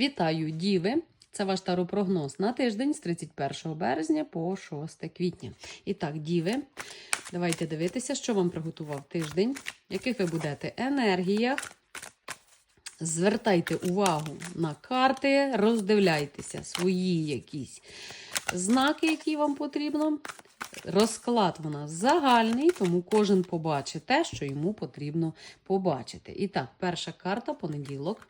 Вітаю, діви! Це ваш таропрогноз на тиждень з 31 березня по 6 квітня. І так, діви, давайте дивитися, що вам приготував тиждень, яких ви будете енергіях. Звертайте увагу на карти, роздивляйтеся свої якісь знаки, які вам потрібно. Розклад у нас загальний, тому кожен побачить те, що йому потрібно побачити. І так, перша карта понеділок.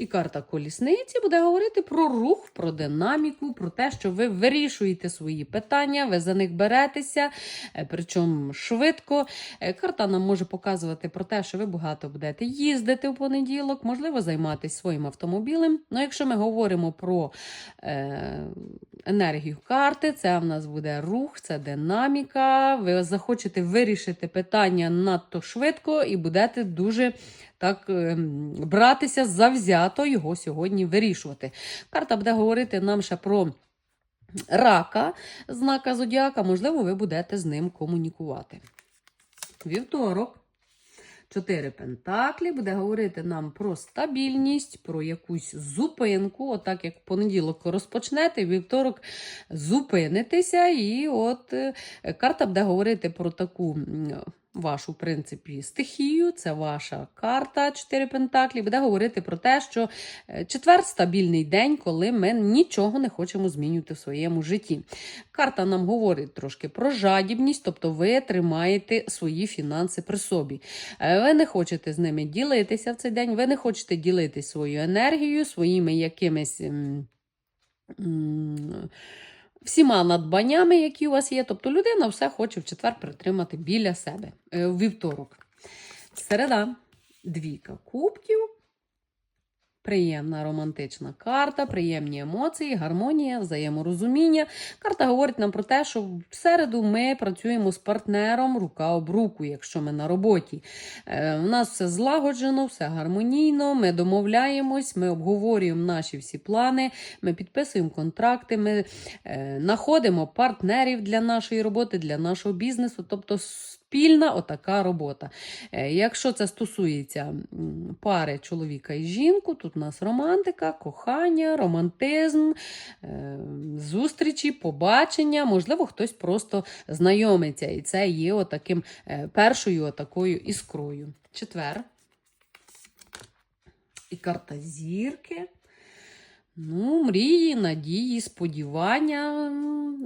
І карта колісниці буде говорити про рух, про динаміку, про те, що ви вирішуєте свої питання, ви за них беретеся, е, причому швидко. Е, Карта нам може показувати про те, що ви багато будете їздити в понеділок, можливо, займатися своїм автомобілем. Ну, якщо ми говоримо про е, енергію карти, це в нас буде рух, це динаміка. Ви захочете вирішити питання надто швидко і будете дуже так ем, братися завзято його сьогодні вирішувати. Карта буде говорити нам ще про рака знака зодіака, можливо, ви будете з ним комунікувати. Вівторок. Чотири пентаклі буде говорити нам про стабільність, про якусь зупинку. Отак, як в понеділок розпочнете, вівторок зупинитеся. І от е, карта буде говорити про таку вашу, в принципі, стихію. Це ваша карта, чотири пентаклі. Буде говорити про те, що е, четвер стабільний день, коли ми нічого не хочемо змінювати в своєму житті. Карта нам говорить трошки про жадібність, тобто ви тримаєте свої фінанси при собі. Е, Ви не хочете з ними ділитися в цей день, ви не хочете ділитися своєю енергією, своїми якимись. Всіма надбаннями, які у вас є. Тобто людина все хоче в четвер притримати біля себе е, вівторок. Середа, двійка кубків. Приємна романтична карта, приємні емоції, гармонія, взаєморозуміння. Карта говорить нам про те, що в середу ми працюємо з партнером рука об руку, якщо ми на роботі. Е, у нас все злагоджено, все гармонійно, ми домовляємось, ми обговорюємо наші всі плани, ми підписуємо контракти, ми е, знаходимо партнерів для нашої роботи, для нашого бізнесу. Тобто спільна отака робота. Е, Якщо це стосується пари чоловіка і жінку, тут у нас романтика, кохання, романтизм, е, зустрічі, побачення, можливо, хтось просто знайомиться, і це є отаким е, першою отакою іскрою. Четвер. І карта зірки. Ну, мрії, надії, сподівання.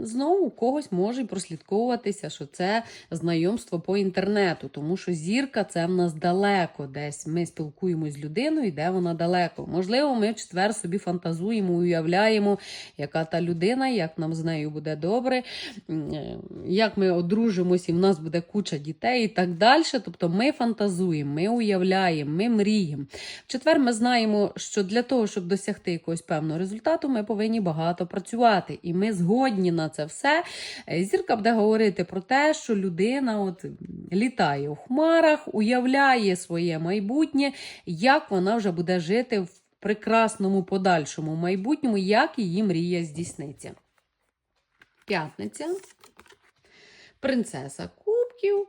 Знову у когось може прослідковуватися, що це знайомство по інтернету, тому що зірка це в нас далеко десь. Ми спілкуємося з людиною, де вона далеко. Можливо, ми в четвер собі фантазуємо, уявляємо, яка та людина, як нам з нею буде добре, е, як ми одружимося, і в нас буде куча дітей і так далі. Тобто ми фантазуємо, ми уявляємо, ми мріємо. В четвер ми знаємо, що для того, щоб досягти якогось певного результату, ми повинні багато працювати. І ми згодні на це все. Е, Зірка буде говорити про те, що людина от літає у хмарах, уявляє своє майбутнє, як вона вже буде жити в прекрасному подальшому майбутньому, як її мрія здійсниться. П'ятниця. Принцеса Кубків.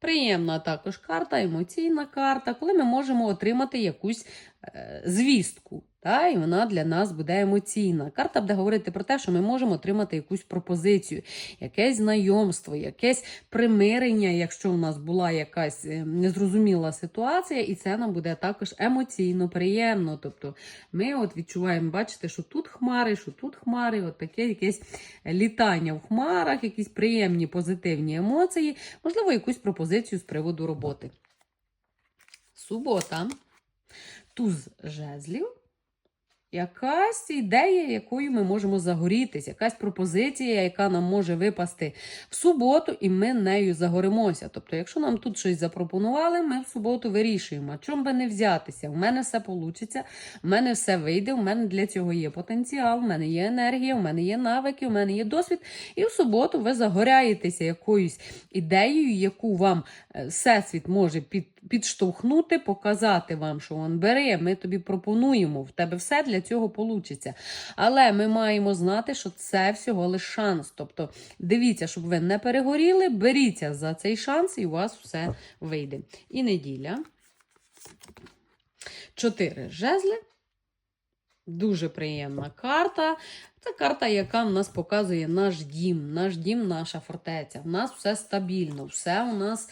Приємна також карта, емоційна карта, коли ми можемо отримати якусь е, звістку. Та, і вона для нас буде емоційна. Карта буде говорити про те, що ми можемо отримати якусь пропозицію, якесь знайомство, якесь примирення, якщо у нас була якась е, незрозуміла ситуація, і це нам буде також емоційно приємно. Тобто ми от відчуваємо, бачите, що тут хмари, що тут хмари, от таке якесь літання в хмарах, якісь приємні позитивні емоції, можливо, якусь пропозицію з приводу роботи. Субота. Туз жезлів. Якась ідея, якою ми можемо загорітися, якась пропозиція, яка нам може випасти в суботу, і ми нею загоримося. Тобто, якщо нам тут щось запропонували, ми в суботу вирішуємо, а чому би не взятися? У мене все вийде, в мене все вийде, у мене для цього є потенціал, у мене є енергія, у мене є навики, у мене є досвід. І в суботу ви загоряєтеся якоюсь ідеєю, яку вам е, всесвіт може під, підштовхнути, показати вам, що он бери, ми тобі пропонуємо, в тебе все для цього получиться. Але ми маємо знати, що це всього лише шанс. Тобто дивіться, щоб ви не перегоріли, беріться за цей шанс, і у вас все вийде. І неділя. Чотири жезли. Дуже приємна карта. Це карта, яка в нас показує наш дім, наш дім, наша фортеця. В нас все стабільно, все у нас,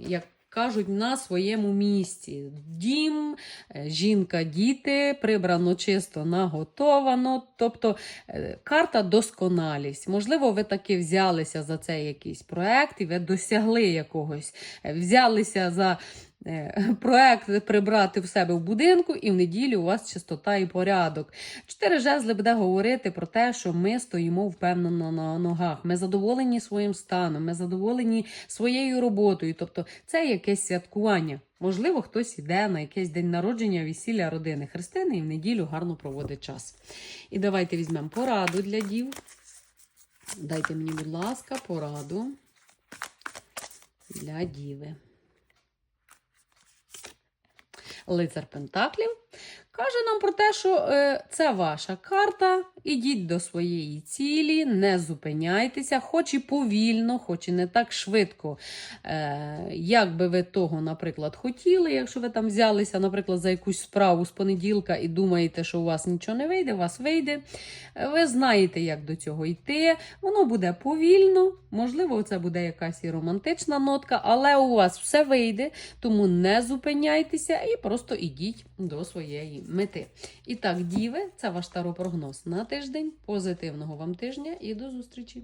як кажуть, на своєму місці. Дім, е, жінка, діти, прибрано чисто, наготовано. Тобто е, карта досконалість. Можливо, ви таки взялися за цей якийсь проект і ви досягли якогось, е, взялися за проект прибрати в себе в будинку, і в неділю у вас чистота і порядок. Чотири жезли буде говорити про те, що ми стоїмо впевнено на ногах. Ми задоволені своїм станом, ми задоволені своєю роботою. Тобто, це якесь святкування. Можливо, хтось іде на якийсь день народження, весілля родини Христини і в неділю гарно проводить час. І давайте візьмемо пораду для дів. Дайте мені, будь ласка, пораду для діви. Лицар Пентаклів каже нам про те, що е, це ваша карта. Ідіть до своєї цілі, не зупиняйтеся, хоч і повільно, хоч і не так швидко. Е, як би ви того, наприклад, хотіли, якщо ви там взялися, наприклад, за якусь справу з понеділка і думаєте, що у вас нічого не вийде, у вас вийде. Ви знаєте, як до цього йти. Воно буде повільно, можливо, це буде якась і романтична нотка, але у вас все вийде, тому не зупиняйтеся і просто ідіть до своєї мети. І так, діви, це ваш старопрогноз на тиждень. Позитивного вам тижня і до зустрічі!